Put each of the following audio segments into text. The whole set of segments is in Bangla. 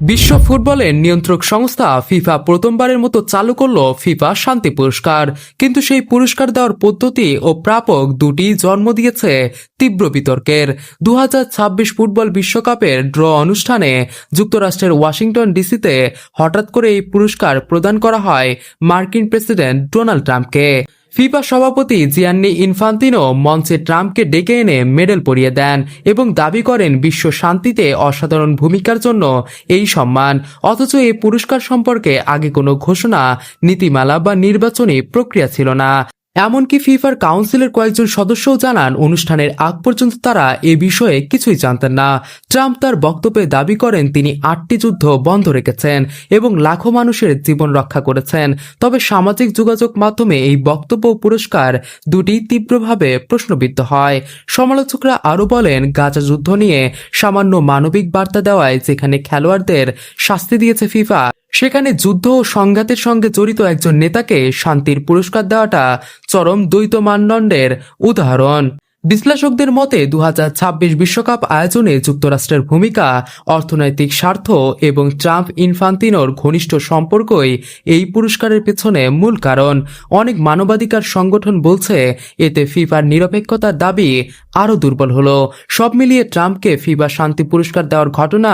বিশ্ব ফুটবলের নিয়ন্ত্রক সংস্থা ফিফা প্রথমবারের মতো চালু করল ফিফা শান্তি পুরস্কার। কিন্তু সেই পুরস্কার দেওয়ার পদ্ধতি ও প্রাপক দুটি জন্ম দিয়েছে তীব্র বিতর্কের। দু হাজার ছাব্বিশ ফুটবল বিশ্বকাপের ড্র অনুষ্ঠানে যুক্তরাষ্ট্রের ওয়াশিংটন ডিসিতে হঠাৎ করে এই পুরস্কার প্রদান করা হয় মার্কিন প্রেসিডেন্ট ডোনাল্ড ট্রাম্পকে। ফিফা সভাপতি জিয়ান্নি ইনফান্তিনো মঞ্চে ট্রাম্পকে ডেকে এনে মেডেল পরিয়ে দেন এবং দাবি করেন বিশ্ব শান্তিতে অসাধারণ ভূমিকার জন্য এই সম্মান, অথচ এই পুরস্কার সম্পর্কে আগে কোনো ঘোষণা, নীতিমালা বা নির্বাচনী প্রক্রিয়া ছিল না। এমনকি ফিফার কাউন্সিলের কয়েকজন সদস্যও জানান, অনুষ্ঠানের আগ পর্যন্ত তারা এ বিষয়ে কিছুই জানতেন না। ট্রাম্প তার বক্তব্যে দাবি করেন, তিনি আটটি যুদ্ধ বন্ধ রেখেছেন এবং লাখো মানুষের জীবন রক্ষা করেছেন। তবে সামাজিক যোগাযোগ মাধ্যমে এই বক্তব্য পুরস্কার দুটি তীব্রভাবে প্রশ্নবিদ্ধ হয়। সমালোচকরা আরও বলেন, গাজা যুদ্ধ নিয়ে সামান্য মানবিক বার্তা দেওয়ায় যেখানে খেলোয়াড়দের শাস্তি দিয়েছে ফিফা সেখানে যুদ্ধ ও সংঘাতের সঙ্গে জড়িত একজন নেতাকে শান্তির পুরস্কার দেওয়াটা চরম দ্বৈত মানদণ্ডের উদাহরণ। বিশ্লেষকদের মতে দু বিশ্বকাপ আয়োজনে যুক্তরাষ্ট্রের ভূমিকা, অর্থনৈতিক স্বার্থ এবং ট্রাম্প ইনফান্তিনোর ঘনিষ্ঠ সম্পর্কই এই পুরস্কারের পেছনে মূল কারণ। অনেক মানবাধিকার সংগঠন বলছে, এতে ফিফার নিরপেক্ষতার দাবি আরও দুর্বল হলো। সব মিলিয়ে ট্রাম্পকে ফিফা শান্তি পুরস্কার দেওয়ার ঘটনা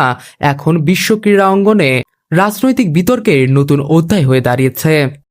এখন বিশ্ব ক্রীড়া অঙ্গনে রাজনৈতিক বিতর্কের নতুন অধ্যায় হয়ে দাঁড়িয়েছে।